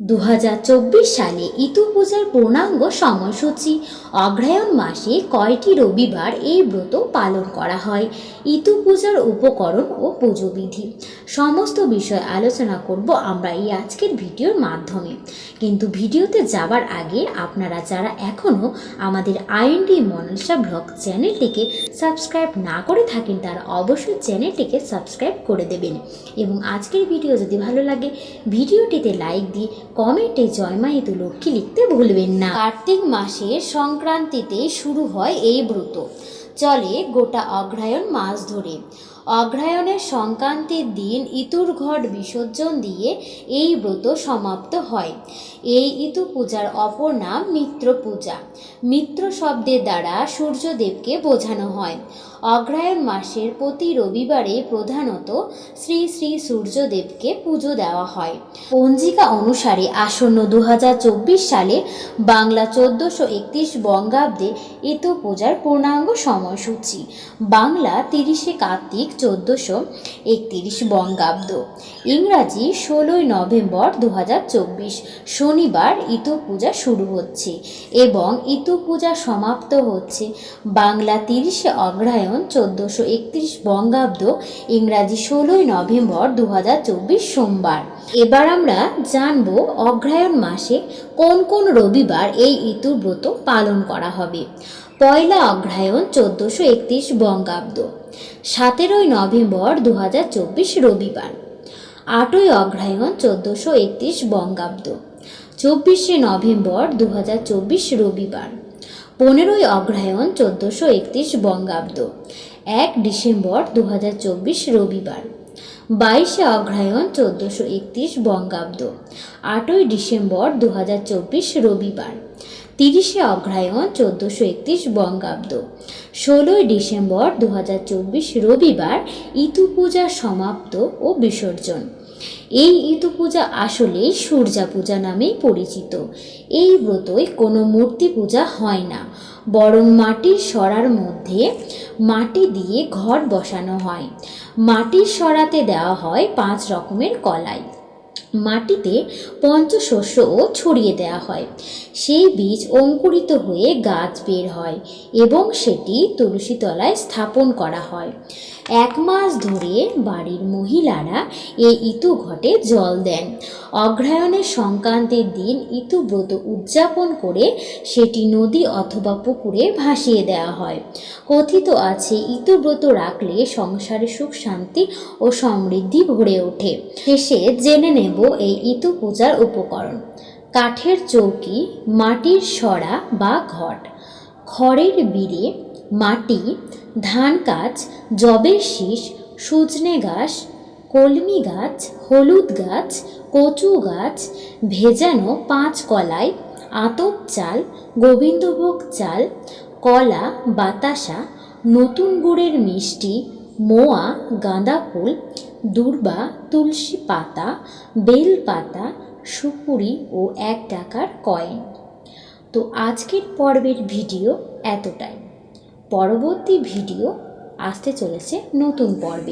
দু হাজার চব্বিশ সালে ইতু পূজার পূর্ণাঙ্গ সময়সূচি অগ্রহায়ণ মাসে কয়টি রবিবার এই ব্রত পালন করা হয়? ইতু পূজার উপকরণ ও পুজোবিধি সমস্ত বিষয় আলোচনা করব আমরা এই আজকের ভিডিওর মাধ্যমে। কিন্তু ভিডিওতে যাবার আগে আপনারা যারা এখনও আমাদের আইএনডি মনসা ব্লগ চ্যানেলটিকে সাবস্ক্রাইব না করে থাকেন, তারা অবশ্যই চ্যানেলটিকে সাবস্ক্রাইব করে দেবেন। এবং আজকের ভিডিও যদি ভালো লাগে, ভিডিওটিতে লাইক দিয়ে কমেন্টে জয় মাহিতু লক্ষ্মী লিখতে ভুলবেন না। কার্তিক মাসের সংক্রান্তিতে শুরু হয় এই ব্রত। চলে গোটা অগ্রহায়ণ মাস ধরে। অগ্রহায়ণের সংক্রান্তির দিন ইতুর ঘট বিসর্জন দিয়ে এই ব্রত সমাপ্ত হয়। এই ইতু পূজার অপর নাম মিত্র পূজা। মিত্র শব্দের দ্বারা সূর্যদেবকে বোঝানো হয়। অগ্রহায়ণ মাসের প্রতি রবিবারে প্রধানত শ্রী শ্রী সূর্যদেবকে পুজো দেওয়া হয়। পঞ্জিকা অনুসারে আসন্ন দু হাজার চব্বিশ সালে বাংলা চোদ্দোশো একত্রিশ বঙ্গাব্দে ইতু পূজার পূর্ণাঙ্গ সময়সূচি। বাংলা তিরিশে কার্তিক চোদ্দোশো একত্রিশ বঙ্গাব্দ। ইংরাজি ষোলোই নভেম্বর দু হাজার চব্বিশ, শনিবার ইতু পূজা শুরু হচ্ছে এবং ইতু পূজা সমাপ্ত হচ্ছে। বাংলা তিরিশে অগ্রহায়ণ চোদ্দোশো একত্রিশ বঙ্গাব্দ, ইংরাজি ষোলোই নভেম্বর দু হাজার চব্বিশ সোমবার। এবার আমরা জানব অগ্রহায়ণ মাসে কোন কোন রবিবার এই ইতুর ব্রত পালন করা হবে। পয়লা অগ্রহায়ণ চোদ্দোশো একত্রিশ বঙ্গাব্দ, সতেরোই নভেম্বর দুহাজার চব্বিশ রবিবার, আটই অগ্রহায়ণ চোদ্দোশো একত্রিশ বঙ্গাব্দ, চব্বিশে নভেম্বর দু হাজার চব্বিশ রবিবার, পনেরোই অগ্রহায়ণ চোদ্দোশো একত্রিশ বঙ্গাব্দ, এক ডিসেম্বর দু হাজার চব্বিশ রবিবার, বাইশে অগ্রহায়ণ চোদ্দোশো একত্রিশ বঙ্গাব্দ, আটই ডিসেম্বর দু হাজার চব্বিশ রবিবার তিরিশে অগ্রহায়ণ চোদ্দোশো একত্রিশ বঙ্গাব্দ। ষোলোই ডিসেম্বর দু হাজার চব্বিশ রবিবার ইতু পূজা সমাপ্ত ও বিসর্জন। এই ইতু পূজা আসলেই সূর্যা পূজা নামেই পরিচিত। এই ব্রতই কোনো মূর্তি পূজা হয় না, বরং মাটির সরার মধ্যে মাটি দিয়ে ঘর বসানো হয়। মাটির সরাতে দেওয়া হয় পাঁচ রকমের কলাই। মাটিতে পঞ্চশস্যও ছড়িয়ে দেওয়া হয়। সেই বীজ অঙ্কুরিত হয়ে গাছ বের হয় এবং সেটি তুলসী তলায় স্থাপন করা হয়। এক মাস ধরে বাড়ির মহিলারা এই ইতু ঘটে জল দেন। অগ্রহায়ণের সংক্রান্তির দিন ইতু ব্রত উদযাপন করে সেটি নদী অথবা পুকুরে ভাসিয়ে দেওয়া হয়। কথিত আছে, ইতু ব্রত রাখলে সংসারে সুখ শান্তি ও সমৃদ্ধি ভরে ওঠে। শেষে জেনে নেব এই ইতু পূজার উপকরণ। কাঠের চৌকি, মাটির সরা বা ঘট। খড়ের বিড়ে, মাটি, ধান গাছ জবের শীষ, সজনে গাছ কলমি গাছ, হলুদ গাছ, কচু গাছ, ভেজানো পাঁচ কলাই, আতপ চাল, গোবিন্দভোগ চাল, কলা, বাতাসা, নতুন গুড়ের মিষ্টি, মোয়া, গাঁদা ফুল দূর্বা, তুলসী পাতা, বেল পাতা, সুপুরি ও এক টাকার কয়েন। তো আজকের পর্বের ভিডিও এতটাই। পরবর্তী ভিডিও আসতে চলেছে নতুন পর্বে।